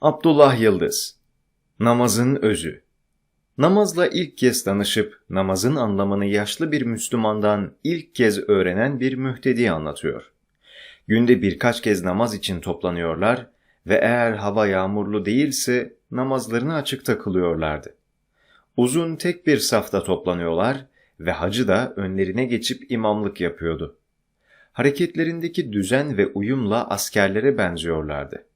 Abdullah Yıldız Namazın Özü Namazla ilk kez tanışıp namazın anlamını yaşlı bir Müslümandan ilk kez öğrenen bir mühtedi anlatıyor. Günde birkaç kez namaz için toplanıyorlar ve eğer hava yağmurlu değilse namazlarını açıkta kılıyorlardı. Uzun tek bir safta toplanıyorlar ve hacı da önlerine geçip imamlık yapıyordu. Hareketlerindeki düzen ve uyumla askerlere benziyorlardı.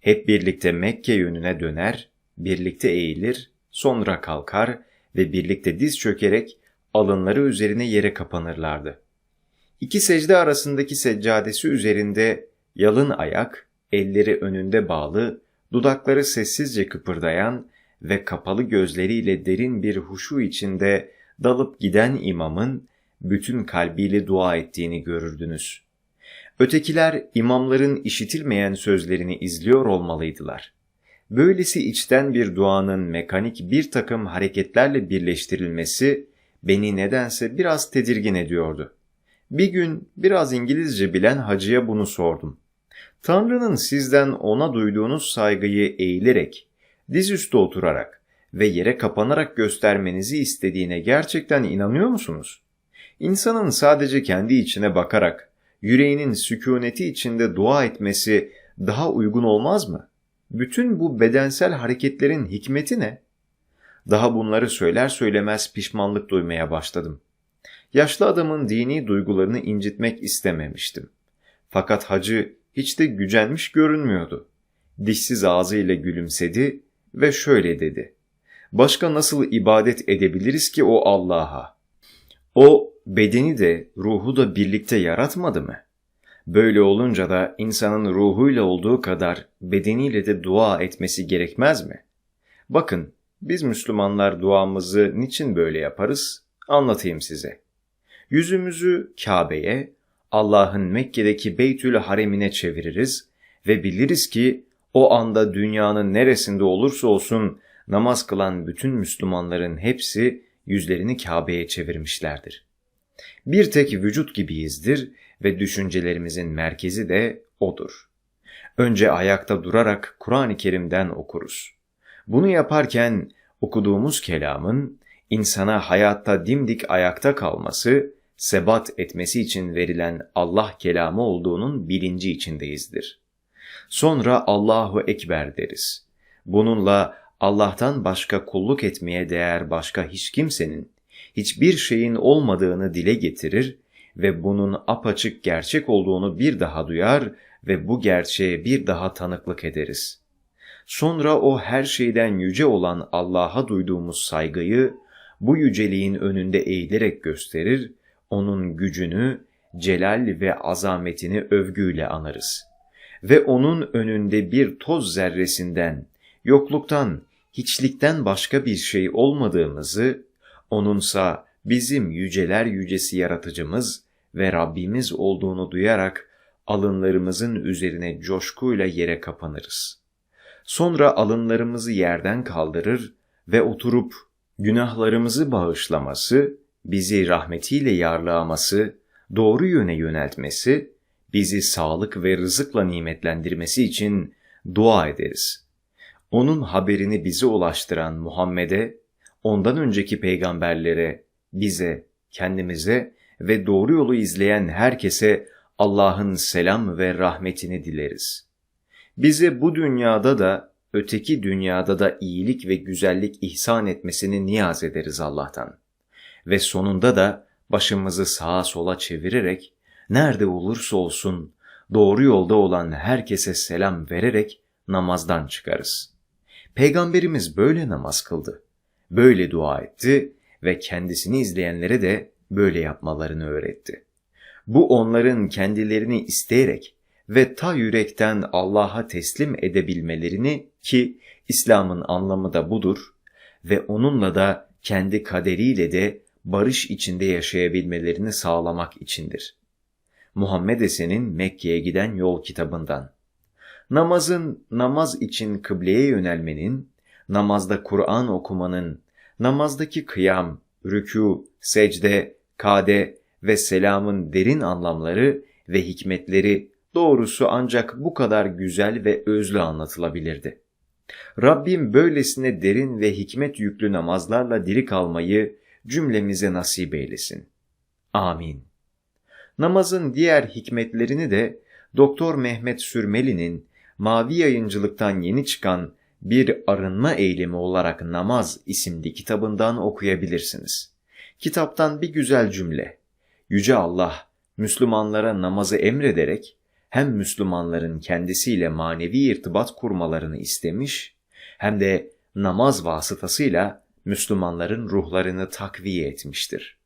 Hep birlikte Mekke yönüne döner, birlikte eğilir, sonra kalkar ve birlikte diz çökerek alınları üzerine yere kapanırlardı. İki secde arasındaki seccadesi üzerinde yalın ayak, elleri önünde bağlı, dudakları sessizce kıpırdayan ve kapalı gözleriyle derin bir huşu içinde dalıp giden imamın bütün kalbiyle dua ettiğini görürdünüz. Ötekiler imamların işitilmeyen sözlerini izliyor olmalıydılar. Böylesi içten bir duanın mekanik bir takım hareketlerle birleştirilmesi beni nedense biraz tedirgin ediyordu. Bir gün biraz İngilizce bilen hacıya bunu sordum. Tanrı'nın sizden ona duyduğunuz saygıyı eğilerek, dizüstü oturarak ve yere kapanarak göstermenizi istediğine gerçekten inanıyor musunuz? İnsanın sadece kendi içine bakarak, yüreğinin sükuneti içinde dua etmesi daha uygun olmaz mı? Bütün bu bedensel hareketlerin hikmeti ne? Daha bunları söyler söylemez pişmanlık duymaya başladım. Yaşlı adamın dini duygularını incitmek istememiştim. Fakat hacı hiç de gücenmiş görünmüyordu. Dişsiz ağzıyla gülümsedi ve şöyle dedi. Başka nasıl ibadet edebiliriz ki o Allah'a? O bedeni de ruhu da birlikte yaratmadı mı? Böyle olunca da insanın ruhuyla olduğu kadar bedeniyle de dua etmesi gerekmez mi? Bakın biz Müslümanlar duamızı niçin böyle yaparız? Anlatayım size. Yüzümüzü Kabe'ye, Allah'ın Mekke'deki Beytül Harem'ine çeviririz ve biliriz ki o anda dünyanın neresinde olursa olsun namaz kılan bütün Müslümanların hepsi yüzlerini Kabe'ye çevirmişlerdir. Bir tek vücut gibiyizdir ve düşüncelerimizin merkezi de odur. Önce ayakta durarak Kur'an-ı Kerim'den okuruz. Bunu yaparken okuduğumuz kelamın insana hayatta dimdik ayakta kalması, sebat etmesi için verilen Allah kelamı olduğunun bilinci içindeyizdir. Sonra Allahu Ekber deriz. Bununla Allah'tan başka kulluk etmeye değer başka hiç kimsenin, hiçbir şeyin olmadığını dile getirir ve bunun apaçık gerçek olduğunu bir daha duyar ve bu gerçeğe bir daha tanıklık ederiz. Sonra o her şeyden yüce olan Allah'a duyduğumuz saygıyı bu yüceliğin önünde eğilerek gösterir, onun gücünü, celal ve azametini övgüyle anarız. Ve onun önünde bir toz zerresinden, yokluktan, hiçlikten başka bir şey olmadığımızı, onunsa bizim yüceler yücesi yaratıcımız ve Rabbimiz olduğunu duyarak alınlarımızın üzerine coşkuyla yere kapanırız. Sonra alınlarımızı yerden kaldırır ve oturup günahlarımızı bağışlaması, bizi rahmetiyle yarlaması, doğru yöne yöneltmesi, bizi sağlık ve rızıkla nimetlendirmesi için dua ederiz. Onun haberini bize ulaştıran Muhammed'e, ondan önceki peygamberlere, bize, kendimize ve doğru yolu izleyen herkese Allah'ın selam ve rahmetini dileriz. Bize bu dünyada da öteki dünyada da iyilik ve güzellik ihsan etmesini niyaz ederiz Allah'tan. Ve sonunda da başımızı sağa sola çevirerek nerede olursa olsun doğru yolda olan herkese selam vererek namazdan çıkarız. Peygamberimiz böyle namaz kıldı. Böyle dua etti ve kendisini izleyenlere de böyle yapmalarını öğretti. Bu onların kendilerini isteyerek ve ta yürekten Allah'a teslim edebilmelerini ki İslam'ın anlamı da budur ve onunla da kendi kaderiyle de barış içinde yaşayabilmelerini sağlamak içindir. Muhammed Esen'in Mekke'ye giden yol kitabından. Namazın namaz için kıbleye yönelmenin, namazda Kur'an okumanın, namazdaki kıyam, rükû, secde, kade ve selamın derin anlamları ve hikmetleri doğrusu ancak bu kadar güzel ve özlü anlatılabilirdi. Rabbim böylesine derin ve hikmet yüklü namazlarla diri kalmayı cümlemize nasip eylesin. Amin. Namazın diğer hikmetlerini de Doktor Mehmet Sürmeli'nin Mavi Yayıncılık'tan yeni çıkan Bir Arınma Eylemi olarak Namaz isimli kitabından okuyabilirsiniz. Kitaptan bir güzel cümle. Yüce Allah, Müslümanlara namazı emrederek hem Müslümanların kendisiyle manevi irtibat kurmalarını istemiş, hem de namaz vasıtasıyla Müslümanların ruhlarını takviye etmiştir.